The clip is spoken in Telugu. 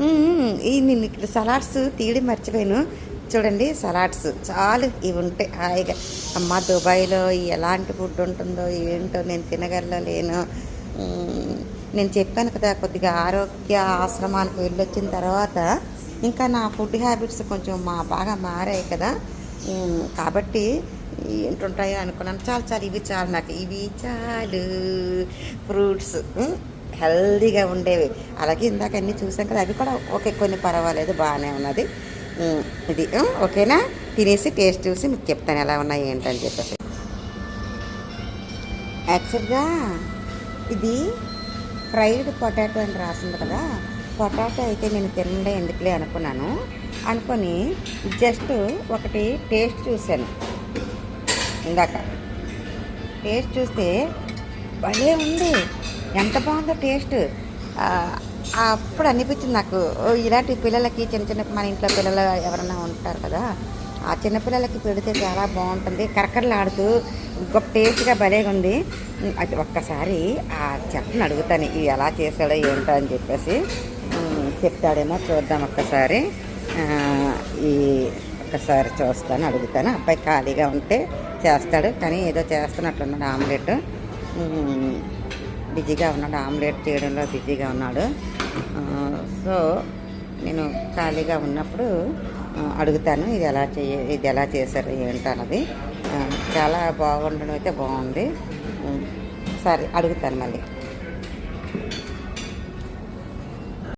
ఈ నేను ఇక్కడ సలాడ్స్ తీయడం మర్చిపోయాను. చూడండి సలాడ్స్. చాలు ఇవి ఉంటాయి హాయిగా. అమ్మ దుబాయ్లో ఎలాంటి ఫుడ్ ఉంటుందో ఏంటో నేను తినగల లేను. నేను చెప్పాను కదా కొద్దిగా ఆరోగ్య ఆశ్రమానికి వెళ్ళొచ్చిన తర్వాత ఇంకా నా ఫుడ్ హ్యాబిట్స్ కొంచెం మా బాగా మారాయి కదా. కాబట్టి ఏంటుంటాయో అనుకున్నాను. చాలు చాలు ఇవి చాలు నాకు. ఇవి చాలు. ఫ్రూట్స్. హెల్దీగా ఉండేవి. అలాగే ఇందాక అన్నీ చూసాం కదా అవి కూడా ఓకే కొన్ని పర్వాలేదు బాగానే ఉన్నది. ఇది ఓకేనా? తినేసి టేస్ట్ చూసి మీకు చెప్తాను ఎలా ఉన్నాయి ఏంటని చెప్పేసి. యాక్చువల్గా ఇది ఫ్రైడ్ పొటాటో అని రాసింది కదా పొటాటో అయితే నేను తినడం ఎందుకులే అనుకున్నాను. అనుకొని జస్ట్ ఒకటి టేస్ట్ చూశాను. ఇందాక టేస్ట్ చూస్తే భలే ఉంది. ఎంత బాగుందో టేస్ట్. అప్పుడు అనిపించింది నాకు. ఇలాంటి పిల్లలకి చిన్న చిన్న మన ఇంట్లో పిల్లలు ఎవరైనా ఉంటారు కదా ఆ చిన్న పిల్లలకి పెడితే చాలా బాగుంటుంది. కరకరలాడుతూ గొప్ప టేస్ట్గా భలేగా ఉంది. అది ఒక్కసారి ఆ చెఫ్ని అడుగుతాను ఇవి ఎలా చేశాడో ఏంటో అని చెప్పేసి. చెప్తాడేమో చూద్దాం ఒక్కసారి. ఈ ఒక్కసారి చూస్తాను అడుగుతాను. అబ్బాయి ఖాళీగా ఉంటే చేస్తాడు కానీ ఏదో చేస్తున్నట్లున్నాడు ఆమ్లెట్. బిజీగా ఉన్నాడు. ఆమ్లెట్ చేయడంలో బిజీగా ఉన్నాడు. సో నేను ఖాళీగా ఉన్నప్పుడు అడుగుతాను ఇది ఎలా చేయ ఇది ఎలా చేశారు ఏంటన్నది చాలా బాగుండడం అయితే బాగుంది. సరే అడుగుతాను మళ్ళీ.